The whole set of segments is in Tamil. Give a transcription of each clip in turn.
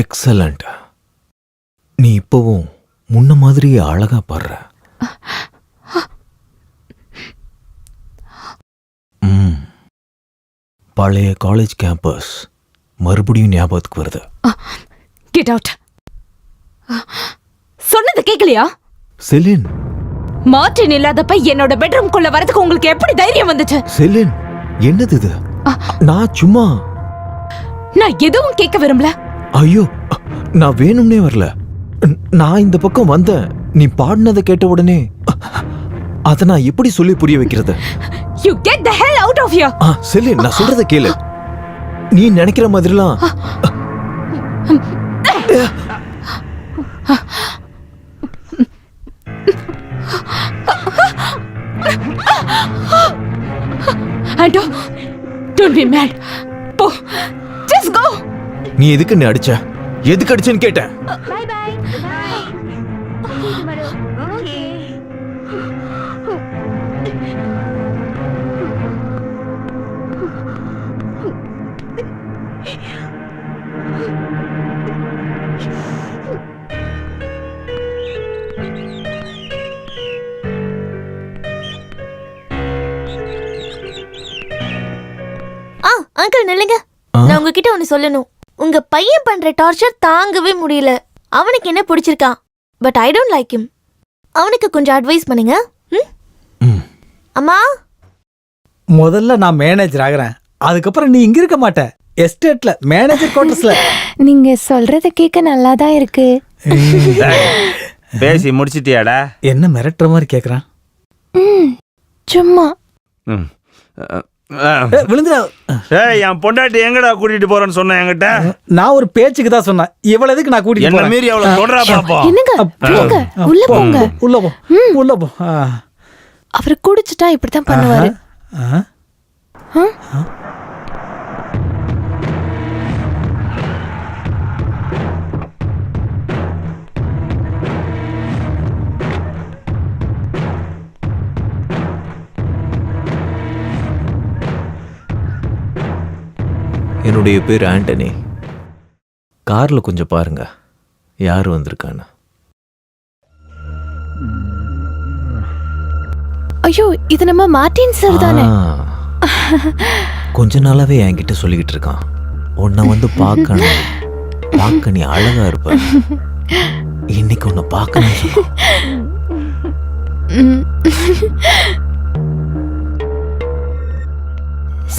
எக்ஸலண்ட் நீ இப்பவும் முன்ன மாதிரியே அழகா பாடுற. பழைய காலேஜ் கேம்பஸ் மறுபடியும் ஞாபகத்துக்கு வருது. கெட் அவுட் சொன்னது கேக்கலையா? செலின். மார்டின் இல்லாதப்ப என்னோட பெட்ரூம்குள்ள வரதுக்கு உங்களுக்கு எப்படி தைரியம் வந்துச்சு? செலின் என்னது இது? நான் சும்மா நான் எதுவும் கேட்க விரும்பல. ஐயோ நான் வேணும்னே வரல. நான் இந்த பக்கம் வந்தேன். நீ பாடினதை கேட்ட உடனே அதை நான் எப்படி சொல்லி புரிய வைக்கிறது? You get the hell out of you ஆ நான் சொல்றத கேளு. நீ நினைக்கிற மாதிரிலாம் ஆண்டோ டோன்ட் பி மேட் போ ஜஸ்ட் கோ நீ எதுக்கு நீ அடிச்ச? எதுக்கு அடிச்சேன்னு கேட்டேன். அங்கிள் நில்லுங்க. நான் உங்ககிட்ட ஒன்னு சொல்லணும். உங்க பையன் பண்ற டார்ச்சர் தாங்கவே முடியல. அவனுக்கு என்ன பிடிச்சிருக்கான் but I don't like him. அவனுக்கு கொஞ்சம் அட்வைஸ் பண்ணுங்க. ம்? ம். அம்மா? முதல்ல நான் மேனேஜர் ஆகுறேன். அதுக்கப்புறம் நீ இங்க இருக்க மாட்ட. எஸ்டேட்ல மேனேஜர் குவார்டர்ஸ்ல நீங்க சொல்றத கேட்க நல்லா தான் இருக்கு பேசி முடிச்சிட்டியாடா? என்ன மிரட்டுற மாதிரி கேக்குறான்? ம், சும்மா. ம். அஹ், விழுந்துடா. ஏய் என் பொண்டாட்டி எங்கடா கூட்டிட்டு போறேன்னு சொன்ன என்கிட்ட? நான் ஒரு பேச்சுக்கு தான் சொன்னேன். இவ்வளவு எதுக்கு நான் கூட்டிட்டு என்ன போறேன்? மீறி அவளை தொடரா பாப்போம். என்னங்க? போங்க. உள்ள போ, போங்க. உள்ள போ உள்ள போ. ஆ. அவர் குடிச்சிட்டா இப்படித்தான் பண்ணுவாரு. என்னுடைய பேர் ஆண்டனி. கார்ல கொஞ்சம் பாருங்க. யார் வந்திருக்கான்னு. ஐயோ இது நம்ம மார்டின் சார் தானே. கொஞ்ச நாளாவே என்கிட்ட சொல்லிக்கிட்டு இருக்கான். உன்னை வந்து பார்க்கணும். பார்க்க நீ அழகா இருப்ப. இன்னைக்கு உன்னை பார்க்கணும்.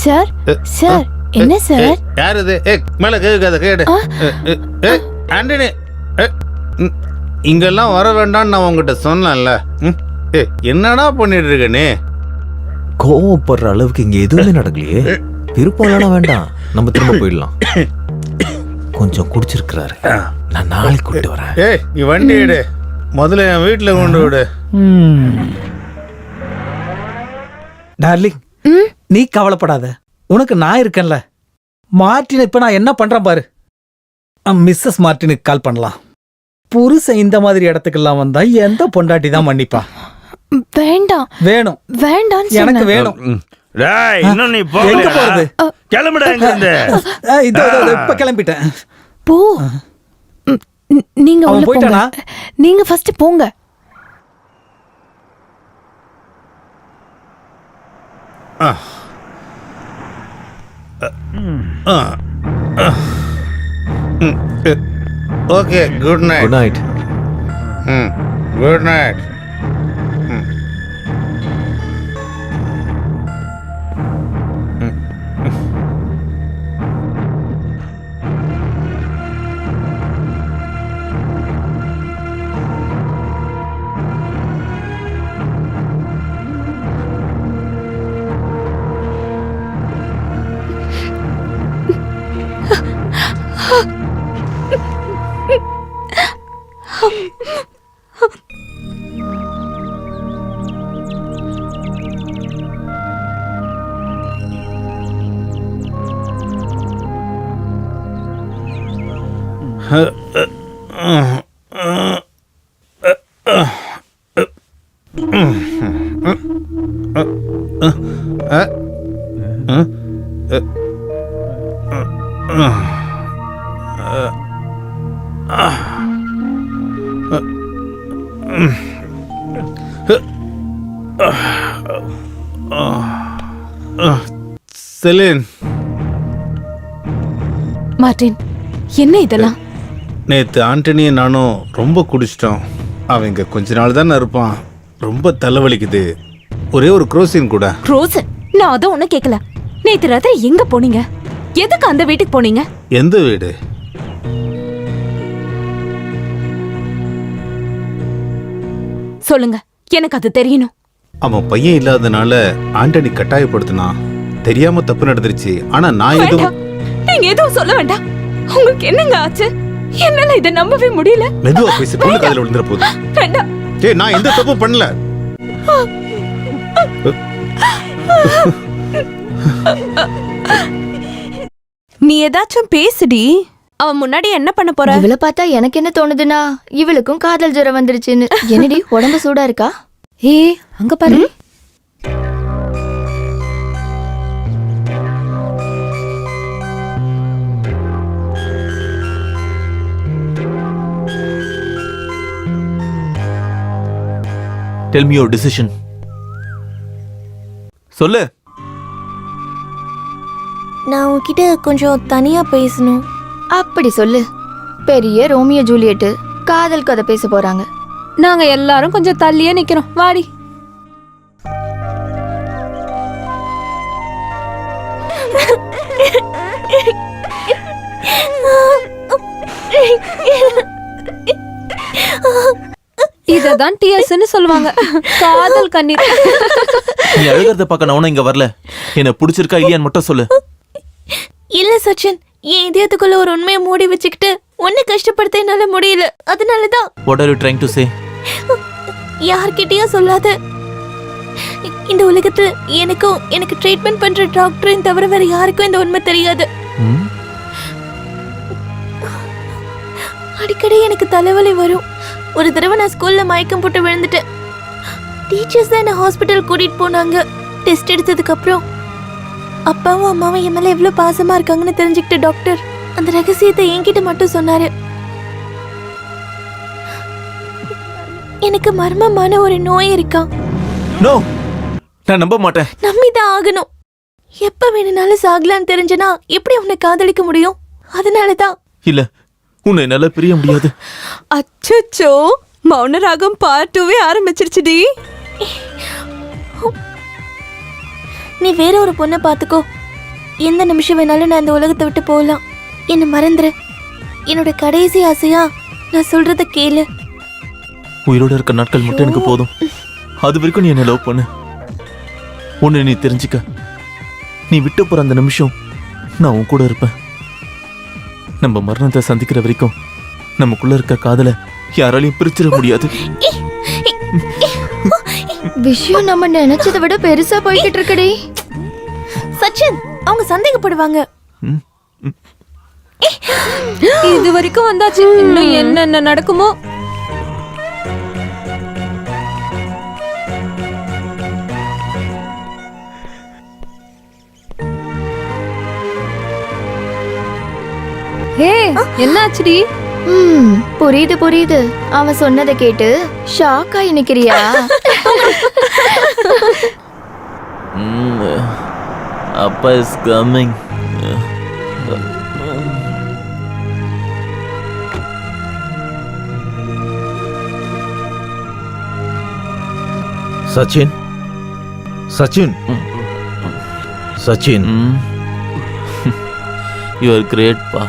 சார் சார் என்ன சார்? யார் இது ஏ மேல கேட்காத கேடு. ஏ, ஆண்டனி இங்கெல்லாம் வர வேண்டாம்னு நான் உங்ககிட்ட சொன்னேன்ல. ஏ என்னடா பண்ணிட்டு இருக்க நீ? கோவப்படுற அளவுக்கு இங்க எதுவுமே நடக்கலையே. விருப்பம்லாம் வேண்டாம். நம்ம திரும்ப போயிடலாம். கொஞ்சம் குடிச்சிருக்கிறாரு. நான் நாளைக்கு கூட்டிட்டு வரேன். ஏய் நீ வண்டி எடு. முதல்ல என் வீட்டில் கொண்டு விடு. டார்லிங் நீ கவலைப்படாத. உனக்கு நான் இருக்கேன்ல. மார்ட்டின் இப்ப நான் என்ன பண்றேன் பாரு. மிஸ்ஸஸ் மார்ட்டினுக்கு கால் பண்ணலாம். புருஷன் இந்த மாதிரி இடத்துக்கெல்லாம் வந்தா எந்த பொண்டாட்டி தான் மன்னிப்பா? வேண்டாம். வேணும். வேண்டாம்னு எனக்கு வேணும். டேய் இன்னும் நீ எங்க போகலையாடா? போறது கிளம்புடா எங்க இருந்து ஆ, இதோ இதோ, இதோ, இப்ப கிளம்பிட்டேன். போ. நீங்க அவன் உள்ள போங்க. போயிட்டானா? நீங்க ஃபர்ஸ்ட் போங்க. Okay good night good night ம் குட் நைட் செலின். மார்டின் என்ன இதெல்லாம்? நேற்று ஆண்டனியும் நானும் ரொம்ப குடிச்சிட்டோம். அவன் இங்கே கொஞ்ச நாள் தானே இருப்பான். ரொம்ப தலைவலிக்குது. ஒரே ஒரு குரோசின் கூட. ரோஸ் நான் அதை ஒண்ணும் கேட்கல நேத்து ராத்திரி எங்க போனீங்க? எதுக்கு அந்த வீட்டுக்கு போனீங்க? எந்த வீடு? சொல்லுங்க. எனக்கு அது தெரியணும். அவன் பையன் இல்லாதனால ஆண்டனி கட்டாயப்படுத்தினான். தெரியாம தப்பு நடந்துருச்சு. ஆனா நான் எதுவும் வேண்டாம். நீங்க எதுவும் சொல்ல வேண்டாம். உங்களுக்கு என்னங்க ஆச்சு? என்னால இதை நம்பவே முடியல. மெதுவா பேசி பொண்ணு காதுல விழுந்துற போகுது வேண்டாம். ஏய் நான் எந்த தப்பும் பண்ணல. நீ ஏதாச்சும் பேசுடி. அவன் முன்னாடி என்ன பண்ண போற? இவளை பார்த்தா எனக்கு என்ன தோணுதுன்னா இவளுக்கும் காதல் ஜுரம் வந்துருச்சுன்னு. என்னடி உடம்பு சூடா இருக்கா? ஏ அங்க பாரு. டெல் மீ யோர் டிசிஷன் சொல்லு. நான் உன்கிட்ட கொஞ்சம் தனியா பேசணும். அப்படி சொல்லு. பெரிய ரோமியோ ஜூலியட் காதல் கதை பேச போறாங்க. நாங்க எல்லாரும் கொஞ்சம் தள்ளியே நிக்கிறோம். வாடி. இததான் டிஎஸ்ன்னு சொல்லுவாங்க. காதல் கண்ணீர். நீ அழுகிறத பார்க்க நான் இங்க வரல. என்ன பிடிச்சிருக்கா இல்லையான்னு மட்டும் சொல்லு. இல்ல சச்சின் என் இதயத்துக்குள்ள ஒரு உண்மையை மூடி வச்சுக்கிட்டு உன்னை கஷ்டப்படுத்த என்னால முடியல. அதனாலதான். What are you trying to say யார்கிட்டயும் சொல்லாத. இந்த உலகத்துல எனக்கும் எனக்கு ட்ரீட்மெண்ட் பண்ற டாக்டரையும் தவிர வேற யாருக்கும் இந்த உண்மை தெரியாது. அடிக்கடி எனக்கு தலைவலி வரும். ஒரு தடவை நான் ஸ்கூல்ல மயக்கம் போட்டு விழுந்துட்டேன். டீச்சர்ஸ் தான் என்ன ஹாஸ்பிட்டல் கூட்டிட்டு போனாங்க. டெஸ்ட் எடுத்ததுக்கு அப்புறம் அப்பாவும் அம்மாவும் என் மேல எவ்வளவு பாசமா இருக்காங்கன்னு தெரிஞ்சுக்கிட்ட டாக்டர் அந்த ரகசியத்தை என்கிட்ட மட்டும் சொன்னாரு. எனக்கு மர்மமான ஒரு நோய் இருக்கான் நோ நான் நம்ப மாட்டேன். நம்பிதான் ஆகணும். எப்ப வேணும்னாலும் சாகலான்னு தெரிஞ்சனா எப்படி உன்னை காதலிக்க முடியும்? அதனாலதான். இல்ல உன்னை என்னால பிரிய முடியாது. அச்சச்சோ மௌன ராகம் பார்ட் டூவே ஆரம்பிச்சிருச்சுடி நீ வேற ஒரு பொண்ணை பார்த்துக்கோ. எந்த நிமிஷம் வேணாலும் நான் இந்த உலகத்தை விட்டு போகலாம். என்னை மறந்துரு. என்னோட கடைசி ஆசையா நான் சொல்றத கேளு. உயிரோட இருக்க நாட்கள் மட்டும் எனக்கு போதும். அது வரைக்கும் நீ என்ன லவ் பண்ணு. ஒன்னு நீ தெரிஞ்சுக்க. நீ விட்டு போற அந்த நிமிஷம் நான் உன் கூட இருப்பேன். நம்ம மரணத்தை சந்திக்கிற வரைக்கும் நமக்குள்ள இருக்க காதலை யாராலையும் பிரிச்சிட முடியாது. விஷயம் நம்ம நினைச்சதை விட பெருசா போய்கிட்டு இருக்குடி. சச்சின் அவங்க சந்தேகப்படுவாங்க. இது வரைக்கும் வந்தாச்சு. இன்னும் என்னென்ன நடக்குமோ என்னாச்சுடி? ம் புரியுது புரியுது. அவன் சொன்னதை கேட்டு ஷாக் ஆகி நிக்கிறியா ம், அப்பா is coming Sachin? Sachin? Sachin. You are great பா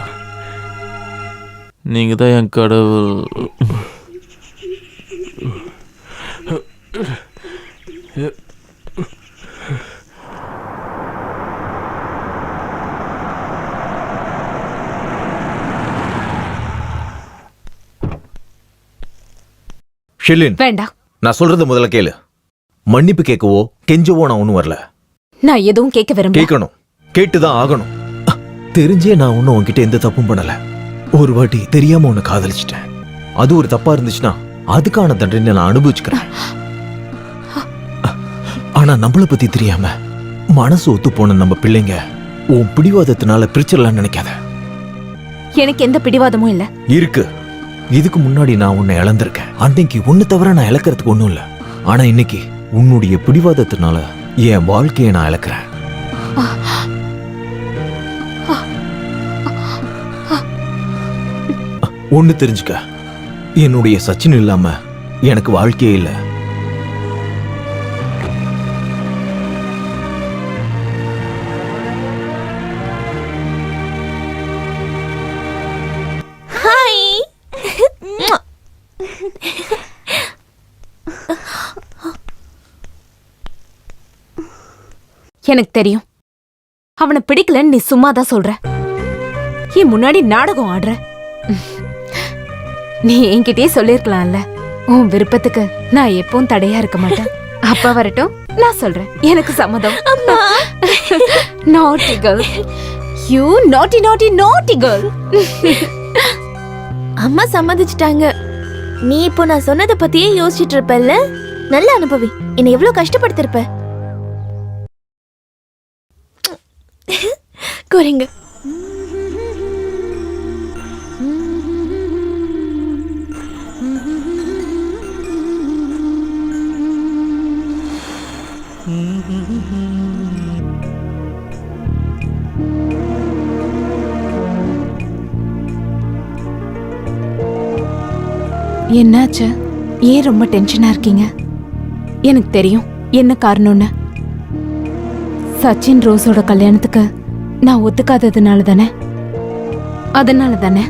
நீங்க தான் என் கடவுள். ஷிலின் வேண்டாம் நான் சொல்றது முதல்ல கேளு. மன்னிப்பு கேட்கவோ கெஞ்சவோ நான் ஒன்றும் வரல. நான் எதுவும் கேட்க விரும்பல. கேட்கணும். கேட்டுதான் ஆகணும். தெரிஞ்சே நான் ஒன்றும் உன்கிட்ட எந்த தப்பும் பண்ணல. ஒரு வாட்டி தெரியாம உன்னை காதலிச்சிட்டேன். அது ஒரு தப்பா இருந்துச்சுன்னா அதுக்கான தண்டனை நான் அனுபவிச்சுக்கிறேன். ஆனா நம்மளை பத்தி தெரியாம மனசு ஒத்து போன நம்ம பிள்ளைங்க உன் பிடிவாதத்தினால பிரிச்சிடலாம்னு நினைக்காத. எனக்கு எந்த பிடிவாதமும் இல்ல. இருக்கு. இதுக்கு முன்னாடி நான் உன்னை இழந்திருக்கேன். அன்னைக்கு உன்னை தவிர நான் இழக்கிறதுக்கு ஒண்ணும் இல்ல. ஆனா இன்னைக்கு உன்னுடைய பிடிவாதத்தினால என் வாழ்க்கையை நான் இழக்கிறேன். ஒண்ணு தெரிஞ்சுக்க. என்னுடைய சச்சின் இல்லாம எனக்கு வாழ்க்கையே இல்லை. ஹாய் எனக்கு தெரியும். அவனை பிடிக்கலன்னு நீ சும்மா தான் சொல்ற. என் முன்னாடி நாடகம் ஆடுற? நீ என்கிட்டயே சொல்லிருக்கலாம்ல. உன் விருப்பத்துக்கு நான் எப்பவும் தடையா இருக்க மாட்டேன். அப்ப வரட்டும் நான் சொல்றேன். எனக்கு சம்மதம். நாட்டி கேர்ள் யூ நாட்டி நாட்டி நாட்டி கேர்ள் அம்மா சம்மதிச்சிட்டாங்க. நீ இப்போ நான் சொன்னதை பத்தியே யோசிச்சுட்டு இருப்பல்ல? நல்ல அனுபவி. என்னை எவ்வளவு கஷ்டப்படுத்திருப்ப? குறைங்க என்னாச்சு? ஏன் ரொம்ப டென்ஷனாக இருக்கீங்க? எனக்கு தெரியும். என்ன காரணம்னு? சச்சின் ரோஸோட கல்யாணத்துக்கு நான் ஒத்துக்காததுனால தானே? அதனால தானே?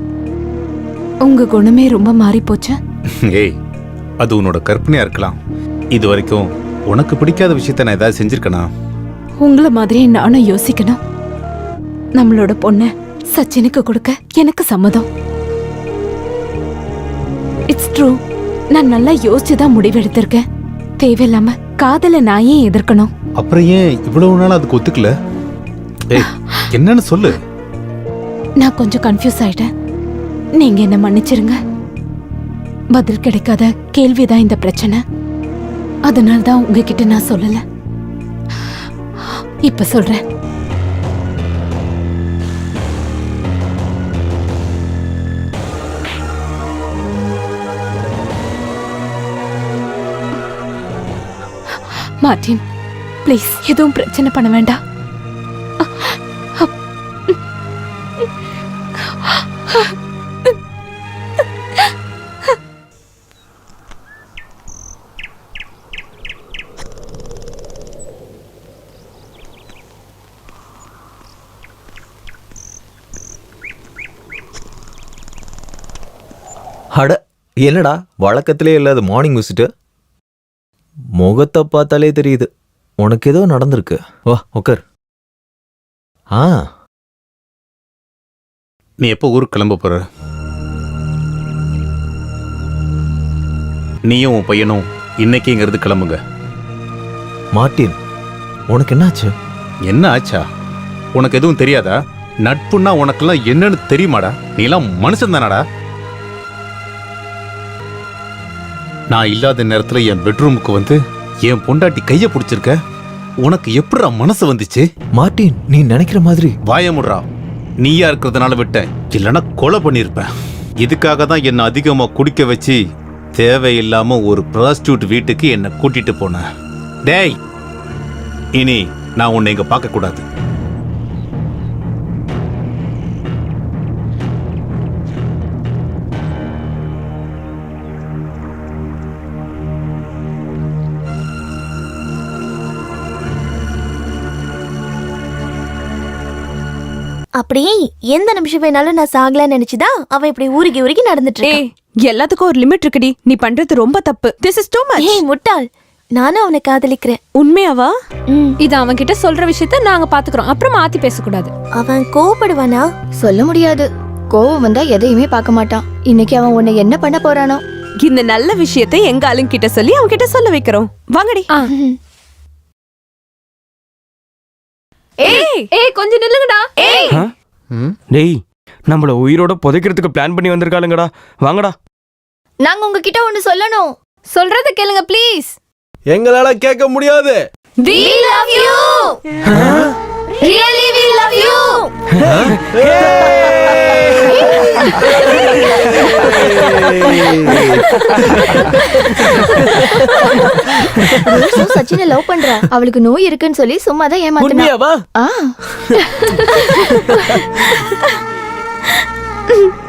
உங்க குணமே ரொம்ப மாறி போச்சு ஏய் அது உன்னோட கற்பனையா இருக்கலாம். இது வரைக்கும் உனக்கு பிடிக்காத விஷயத்த நான் ஏதாவது செஞ்சிருக்கனா? உங்களை மாதிரி நானும் யோசிக்கணும். நம்மளோட பொண்ண சச்சினுக்கு கொடுக்க எனக்கு சம்மதம். இட்ஸ் ட்ரூ நான் நல்லா யோசிச்சு தான் முடிவெடுத்திருக்கேன். தேவையில்லாம காதல நான் ஏன் எதிர்க்கணும். அப்புறம் ஏன் இவ்வளவு நாள் அதுக்கு ஒத்துக்கல? ஏய் என்னன்னு சொல்லு. நான் கொஞ்சம் கன்ஃபியூஸ் ஆயிட்டேன். நீங்க என்ன மன்னிச்சிருங்க. பதில் கிடைக்காத கேள்விதான் இந்த பிரச்சனை. அதனால தான் உங்ககிட்ட நான் சொல்லல. இப்ப சொல்றேன். மார்டின் ப்ளீஸ் எதுவும் பிரச்சனை பண்ண வேண்டாம். அட என்னடா? வழக்கத்திலே இல்லாத மார்னிங் விசிட்டு முகத்தை பார்த்தாலே தெரியுது. உனக்கு ஏதோ நடந்திருக்கு. வா உட்கார் ஆ. நீ எப்போ ஊருக்கு கிளம்ப போற? நீயும் உன் பையனும் இன்னைக்கு இங்கிருந்து கிளம்புங்க. மார்ட்டின் உனக்கு என்னாச்சு? என்ன ஆச்சா? உனக்கு எதுவும் தெரியாதா? நட்புன்னா உனக்கெல்லாம் என்னன்னு தெரியுமாடா? நீ எல்லாம் மனுஷன் தானடா நான் இல்லாத நேரத்துல என் பெட்ரூமுக்கு வந்து என் பொண்டாட்டி கைய பிடிச்சிருக்க? உனக்கு எப்படிடா மனசு வந்துச்சு? மார்ட்டின் நீ நினைக்கிற மாதிரி. வாயமுடுறா நீயா இருக்கிறதுனால விட்டேன். இல்லைன்னா கொலை பண்ணியிருப்பேன் இதுக்காக தான் என்னை அதிகமா குடிக்க வச்சு தேவையில்லாம ஒரு ப்ராஸ்டியூட் வீட்டுக்கு என்னை கூட்டிட்டு போன. டேய் இனி நான் உன்னை இங்க பார்க்க கூடாது அப்படியே எந்த நிமிஷம் வேணாலும் நான் சாகலான்னு நினைச்சுதான் அவ இப்படி ஊருகி ஊருகி நடந்துட்டு. ஏய் எல்லாத்துக்கும் ஒரு லிமிட் இருக்குடி. நீ பண்றது ரொம்ப தப்பு. திஸ் இஸ் டூ மச் ஏய் முட்டாள். நானும் அவனை காதலிக்கிறேன். உண்மையாவா? ம், இது அவன் கிட்ட சொல்ற விஷயத்த நாங்க பாத்துக்கிறோம். அப்புறம் மாத்தி பேசக்கூடாது. அவன் கோவப்படுவானா? சொல்ல முடியாது. கோவம் வந்தா எதையுமே பார்க்க மாட்டான். இன்னைக்கு அவன் உன்னை என்ன பண்ண போறானோ? இந்த நல்ல விஷயத்தை எங்க ஆளுங்க கிட்ட சொல்லி அவங்க கிட்ட சொல்ல வைக்கிறோம். வாங்கடி. ஏய்! ஏய் கொஞ்சம் நில்லுங்கடா. ஏய்! டேய் நம்மள உயிரோட புதைக்கிறதுக்கு பிளான் பண்ணி வந்திருக்காளுங்கடா. வாங்கடா. நாங்க உங்ககிட்ட ஒண்ணு சொல்லணும். சொல்றத கேளுங்க ப்ளீஸ் எங்களால கேட்க முடியாது. We love you. Really we love you. ரோஷு சச்சினை லவ் பண்றா? அவளுக்கு நோய் இருக்குன்னு சொல்லி சும்மா தான் ஏமாத்தினா ஆ.